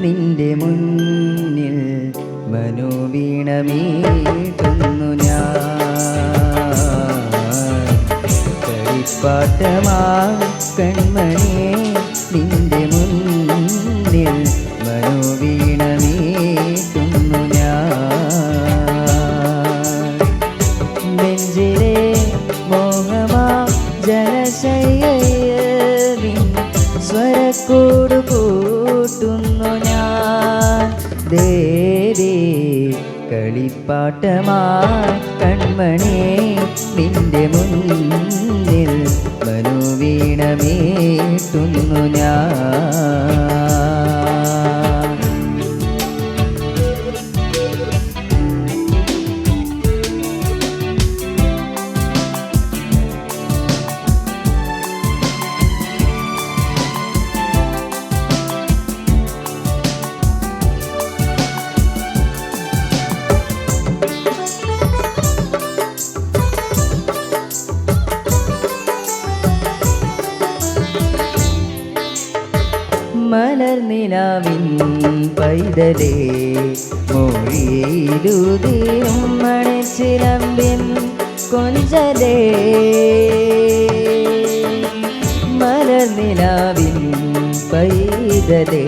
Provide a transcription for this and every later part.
നിന്റെ മുന്നിൽ മനോവീണമീട്ടുന്നു ഞാൻ. കളിപ്പാട്ടമായി കൺമണി നിന്റെ മുന്നിൽ മനോവീണമീട്ടുന്നു ഞാൻ. നെഞ്ചിലെ മോഹമാ ജലശയ്യവിൻ സ്വരക്കൂട് കളിപ്പാട്ടമായി കൺമണി നിന്റെ മുന്നിൽ മനോവീണമീട്ടുന്നു ഞാൻ. മലർനിലാവിൻ പൈതലേ മൊഴിയിലുതിരും മണിച്ചിലമ്പിൻ കൊഞ്ചലേ. മലർനിലാവിൻ പൈതലേ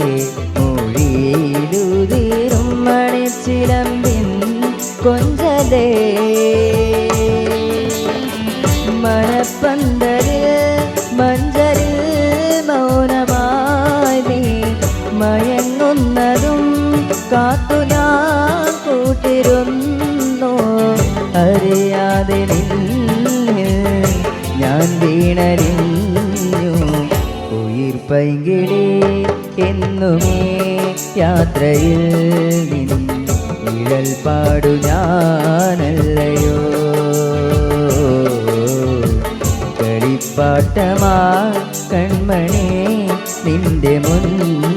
മൊഴിയിലുതിരും മണിച്ചിലമ്പിൻ കൊഞ്ചലേ. മണപ്പന്തരിൽ മഞ്ചരിൽ കാത്തു ഞാൻ കൂട്ടിരുന്നു. അറിയാതെ ഞാൻ വീണരിഞ്ഞു. ഉയിർ പൈകിളി എന്നുമേ യാത്രയിൽ ഇഴൽ പാടു ഞാനല്ലയോ. കളിപ്പാട്ടമാ കൺമണി നിന്റെ മുന്നിൽ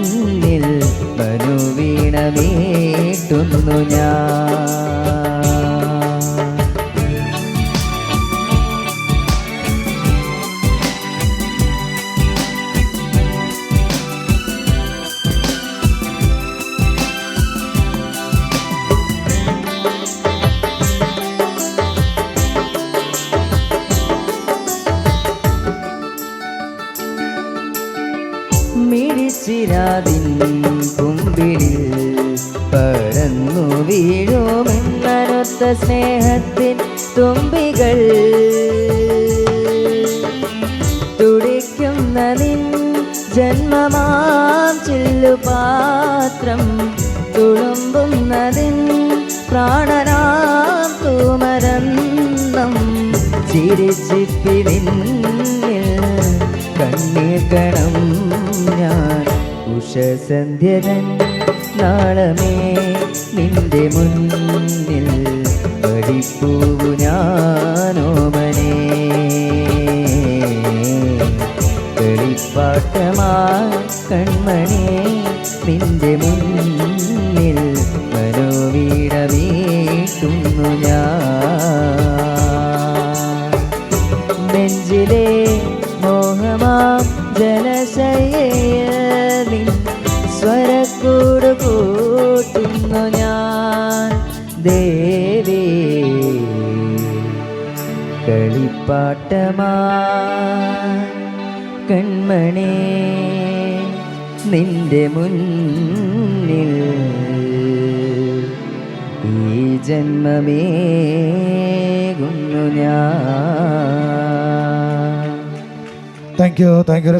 മിഴിച്ചിരാതിൻ കുമ്പിളിൽ പറന്നു വീഴുമെന്നൊത്ത സ്നേഹത്തിൻ തുമ്പികൾ. തുടിക്കുന്ന നിൻ ജന്മമാം ചില്ലുപാത്രം തുളുമ്പുന്നതിൻ പ്രാണനാം തൂമരന്നം ചിരിച്ചിപ്പി നിന്നിൽ കണ്ണീർ കണം ഞാൻ. ഉഷസന്ധ്യതൻ നാളമേ നിന്റെ മുന്നിൽ പഠിപ്പൂവു ഞാനോമനേ. കളിപ്പാട്ടമാ കൺമണി നിന്റെ മുന്നിൽ മനോവീടമീട്ടുന്നു ഞാൻ. സ്വരക്കൂട് കൂട്ടുന്നു ഞാൻ. ദേവി കളിപ്പാട്ടമാ. കൺമണി നിന്റെ മുന്നിൽ ഈ ജന്മമേകുന്നു ഞാൻ. Thank you thank you